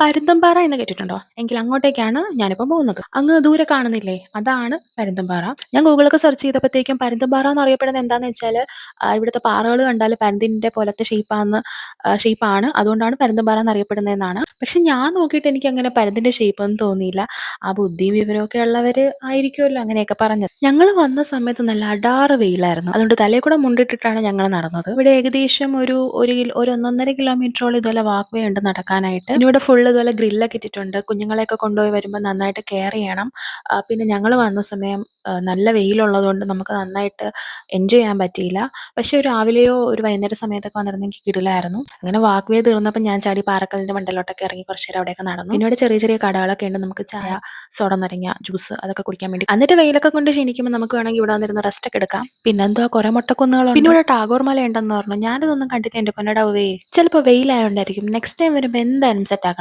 പരുന്തുംപാറ എന്ന് കേട്ടിട്ടുണ്ടോ? എങ്കിൽ അങ്ങോട്ടേക്കാണ് ഞാനിപ്പോൾ പോകുന്നത്. അങ്ങ് ദൂരെ കാണുന്നില്ലേ? അതാണ് പരുന്തുംപാറ. ഞാൻ ഗൂഗിളൊക്കെ സെർച്ച് ചെയ്തപ്പോഴത്തേക്കും പരുന്തുംപാറ എന്ന് അറിയപ്പെടുന്നത് എന്താണെന്ന് വെച്ചാൽ ഇവിടുത്തെ പാറകൾ കണ്ടാൽ പരുന്തിന്റെ പോലത്തെ ഷേപ്പാന്ന് ഷേപ്പാണ് അതുകൊണ്ടാണ് പരുന്തുംപാറ എന്നാണ് പക്ഷെ ഞാൻ നോക്കിയിട്ട് എനിക്ക് അങ്ങനെ പരുന്തിന്റെ ഷേപ്പ് ഒന്നും തോന്നിയില്ല. ആ ബുദ്ധിയും വിവരമൊക്കെ ഉള്ളവർ ആയിരിക്കുമല്ലോ അങ്ങനെയൊക്കെ പറഞ്ഞത്. ഞങ്ങൾ വന്ന സമയത്ത് നല്ല അടാറ് വെയിലായിരുന്നു. അതുകൊണ്ട് തലയിൽ കൂടെ മുണ്ടിട്ടിട്ടാണ് ഞങ്ങൾ നടന്നത്. ഇവിടെ ഏകദേശം ഒരു ഒരു ഒരു ഒന്നൊന്നര കിലോമീറ്ററോളം ഇതുപോലെ വാക്ക് വേ ഉണ്ട് നടക്കാനായിട്ട്. ഇവിടെ ഫുള്ള് ഇതുപോലെ ഗ്രില്ലൊക്കെ ഇട്ടിട്ടുണ്ട്. കുഞ്ഞുങ്ങളെയൊക്കെ കൊണ്ടുപോയി വരുമ്പോൾ നന്നായിട്ട് കെയർ ചെയ്യണം. പിന്നെ ഞങ്ങൾ വന്ന സമയം നല്ല വെയിലുള്ളതുകൊണ്ട് നമുക്ക് നന്നായിട്ട് എൻജോയ് ചെയ്യാൻ പറ്റിയില്ല. പക്ഷെ ഒരു രാവിലെയോ ഒരു വൈകുന്നേര സമയത്തൊക്കെ വന്നിരുന്നെങ്കിൽ കിടിലായിരുന്നു. അങ്ങനെ വാക്ക് വേ തീർന്നപ്പോൾ ഞാൻ ചാടി പാറക്കലിന്റെ മണ്ടലോട്ടൊക്കെ ഇറങ്ങി കുറച്ച് നേരം അവിടെയൊക്കെ നടന്നു. പിന്നീട് ചെറിയ ചെറിയ കടകളൊക്കെ ഉണ്ട്. നമുക്ക് ചായ സോഡ നിറഞ്ഞ ജ്യൂസ് അതൊക്കെ കുടിക്കാൻ വേണ്ടി. എന്നിട്ട് വെയിലൊക്കെ കൊണ്ട് ക്ഷീണിക്കുമ്പോൾ നമുക്ക് വേണമെങ്കിൽ ഇവിടെ വന്നിരുന്ന് റെസ്റ്റൊക്കെ എടുക്കാം. പിന്നെന്തോ കുറെ മുട്ടക്കുന്നുകളുണ്ട്. പിന്നെ ഇവിടെ ടാഗോർ മല ഉണ്ടെന്ന് പറഞ്ഞു. ഞാനിതൊന്നും കണ്ടിട്ട് എന്റെ പൊന്നടാവേ. ചിലപ്പോൾ വെയിലായോണ്ടായിരിക്കും. നെക്സ്റ്റ് ടൈം വരുമ്പോൾ എന്തായാലും സെറ്റ് ആക്കണം.